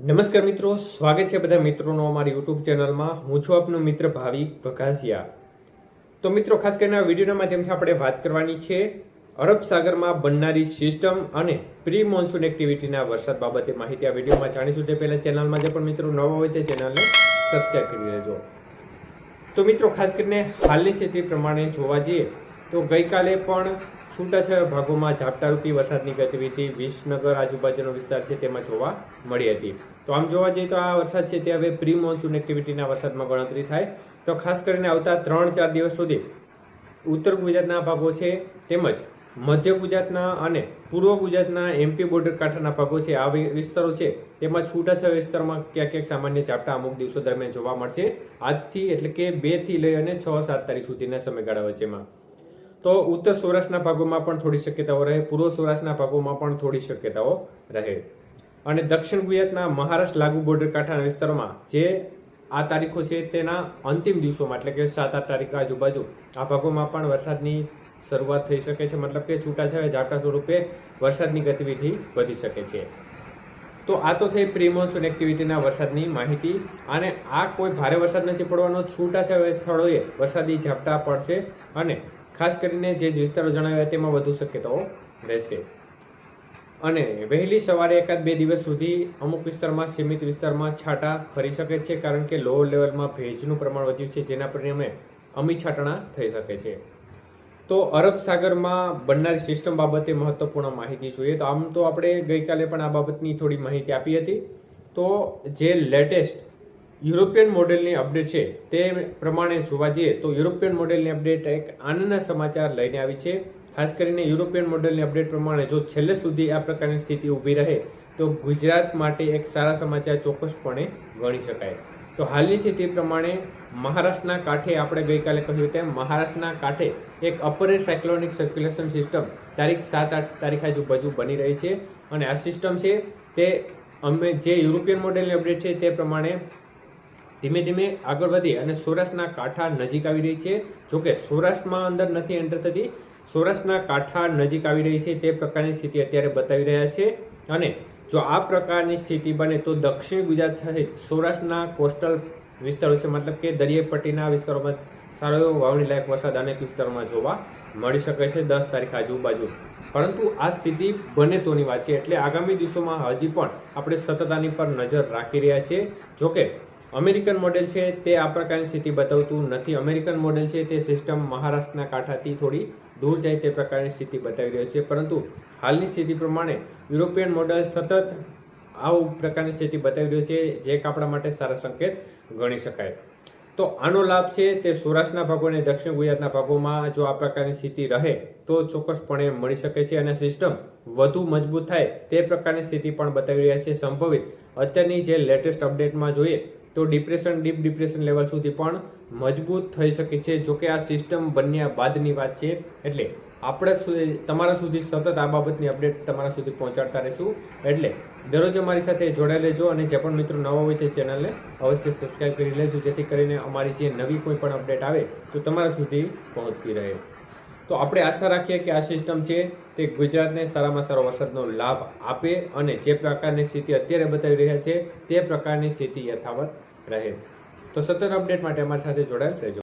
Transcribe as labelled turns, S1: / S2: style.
S1: નમસ્કાર મિત્રો, સ્વાગત છે બધા મિત્રોનો અમારી યુટ્યુબ ચેનલમાં. હું છું આપનો મિત્ર ભાવિક ભગાસિયા તો મિત્રો, ખાસ કરીને આ વિડીયોના માધ્યમથી આપણે વાત કરવાની છે અરબ સાગરમાં બનનારી સિસ્ટમ અને પ્રી મોન્સૂન એક્ટિવિટીના વરસાદ બાબતે માહિતી. આ વિડીયોમાં જાણીશું તે પહેલાં ચેનલમાં જે પણ મિત્રો નવા હોય તે ચેનલને સબસ્ક્રાઈબ કરી લેજો. તો મિત્રો, ખાસ કરીને હાલની સ્થિતિ પ્રમાણે જોવા જઈએ તો ગઈકાલે પણ છૂટાછવાયા ભાગોમાં ઝાપટારૂપી વરસાદની ગતિવિધિ વિસનગર આજુબાજુનો વિસ્તાર છે તેમાં જોવા મળી હતી. તો આમ જોવા જઈએ તો આ વરસાદ છે તે હવે પ્રી મોન્સૂન એક્ટિવિટીના વરસાદમાં ગણતરી થાય. તો ખાસ કરીને આવતા ત્રણ ચાર દિવસ સુધી ઉત્તર ગુજરાતના ભાગો છે તેમજ મધ્ય ગુજરાતના અને પૂર્વ ગુજરાતના એમપી બોર્ડર કાંઠાના ભાગો છે. આ વિસ્તારો છે તેમાં છૂટાછવાયા વિસ્તારમાં ક્યાંક ક્યાંક સામાન્ય ઝાપટા અમુક દિવસો દરમિયાન જોવા મળશે. આજથી એટલે કે બેથી લઈ અને છ સાત તારીખ સુધીના સમયગાળા વચ્ચેમાં. તો ઉત્તર સૌરાષ્ટ્રના ભાગોમાં પણ થોડી શક્યતાઓ રહે, પૂર્વ સૌરાષ્ટ્રના ભાગોમાં પણ થોડી શક્યતાઓ રહે. અને દક્ષિણ ગુજરાતના મહારાષ્ટ્ર લાગુ બોર્ડર કાંઠાના વિસ્તારોમાં જે આ તારીખો છે તેના અંતિમ દિવસોમાં, એટલે કે સાત આઠ તારીખ આજુબાજુ, આ ભાગોમાં પણ વરસાદની શરૂઆત થઈ શકે છે. મતલબ કે છૂટાછવાયા ઝાપટા સ્વરૂપે વરસાદની ગતિવિધિ વધી શકે છે. તો આ તો થઈ પ્રી મોન્સૂન એક્ટિવિટીના વરસાદની માહિતી. અને આ કોઈ ભારે વરસાદ નથી પડવાનો. છૂટાછવાયા સ્થળોએ વરસાદી ઝાપટા પડશે અને ખાસ કરીને જે વિસ્તારો જણાવ્યા તેમાં વધુ શક્યતાઓ રહેશે. અને વહેલી સવારે એકાદ બે દિવસ સુધી અમુક વિસ્તારમાં સીમિત વિસ્તારમાં છાંટા ખરી શકે છે કારણ કે લોઅર લેવલમાં ભેજનું પ્રમાણ વધ્યું છે, જેના પરિણામે અમી છાંટણા થઈ શકે છે. તો અરબ સાગરમાં બનનારી સિસ્ટમ બાબતે મહત્વપૂર્ણ માહિતી જોઈએ તો આમ તો આપણે ગઈકાલે પણ આ બાબતની થોડી માહિતી આપી હતી. તો જે લેટેસ્ટ યુરોપિયન મોડેલની અપડેટ છે તે પ્રમાણે જોવા જઈએ તો યુરોપિયન મોડેલની અપડેટ એક આનંદના સમાચાર લઈને આવી છે. ખાસ કરીને યુરોપિયન મોડેલની અપડેટ પ્રમાણે જો છેલ્લે સુધી આ પ્રકારની સ્થિતિ ઊભી રહે તો ગુજરાત માટે એક સારા સમાચાર ચોક્કસપણે ગણી શકાય. તો હાલની સ્થિતિ પ્રમાણે મહારાષ્ટ્રના કાંઠે આપણે ગઈકાલે કહ્યું તેમ મહારાષ્ટ્રના કાંઠે એક અપર સાયક્લોનિક સર્ક્યુલેશન સિસ્ટમ તારીખ સાત આઠ તારીખ આજુબાજુ બની રહી છે. અને આ સિસ્ટમ છે તે અમે જે યુરોપિયન મોડેલની અપડેટ છે તે પ્રમાણે ધીમે ધીમે આગળ વધી અને સૌરાષ્ટ્રના કાંઠા નજીક આવી રહી છે. જોકે સૌરાષ્ટ્રમાં અંદર નથી એન્ટર થતી. સૌરાષ્ટ્રના કાંઠા નજીક આવી રહી છે તે પ્રકારની સ્થિતિ અત્યારે બતાવી રહ્યા છે. અને જો આ પ્રકારની સ્થિતિ બને તો દક્ષિણ ગુજરાત સહિત સૌરાષ્ટ્રના કોસ્ટલ વિસ્તારો છે, મતલબ કે દરિયાઈ પટ્ટીના વિસ્તારોમાં સારો એવો વાવણી લાયક વરસાદ અનેક વિસ્તારોમાં જોવા મળી શકે છે દસ તારીખ આજુબાજુ. પરંતુ આ સ્થિતિ બને તોની વાત છે. એટલે આગામી દિવસોમાં હજી પણ આપણે સતત આની પર નજર રાખી રહ્યા છીએ. જોકે અમેરિકન મોડેલ છે, તે આ પ્રકારની સ્થિતિ બતાવતું નથી. અમેરિકન મોડેલ છે, તે સિસ્ટમ મહારાષ્ટ્રના કાંઠાથી થોડી દૂર જાય તે પ્રકારની સ્થિતિ બતાવી રહ્યો છે. પરંતુ હાલની સ્થિતિ પ્રમાણે યુરોપિયન મોડેલ સતત આવું પ્રકારની સ્થિતિ બતાવી રહ્યો છે, જે આપણા માટે સારા સંકેત ગણી શકાય. તો આનો લાભ છે, તે સૌરાષ્ટ્રના ભાગો અને દક્ષિણ ગુજરાતના ભાગોમાં જો આ પ્રકારની સ્થિતિ રહે, તો ચોક્કસપણે મળી શકે છે અને સિસ્ટમ વધુ મજબૂત થાય તે પ્રકારની સ્થિતિ પણ બતાવી રહ્યા છે. સંભવિત અત્યારની જે લેટેસ્ટ અપડેટમાં જોઈએ તો ડિપ્રેશન ડીપ ડિપ્રેશન લેવલ સુધી પણ મજબૂત થઈ શકે છે. જોકે આ સિસ્ટમ બન્યા બાદની વાત છે. એટલે આપણે તમારા સુધી સતત આ બાબતની અપડેટ તમારા સુધી પહોંચાડતા રહીશું. એટલે દરરોજ અમારી સાથે જોડાઈ લેજો અને જે પણ મિત્રો નવા હોય તે ચેનલને અવશ્ય સબસ્ક્રાઇબ કરી લેજો. જેથી કરીને અમારી જે નવી કોઈ પણ અપડેટ આવે તો તમારા સુધી પહોંચતી રહે. તો આપણે આશા રાખીએ કે આ સિસ્ટમ છે તે ગુજરાતને સારામાં સારો વરસાદનો લાભ આપે અને જે પ્રકારની સ્થિતિ અત્યારે બતાવી રહ્યા છે તે પ્રકારની સ્થિતિ યથાવત રહે. તો સતત અપડેટ માટે અમારી સાથે જોડાયેલ રહેજો.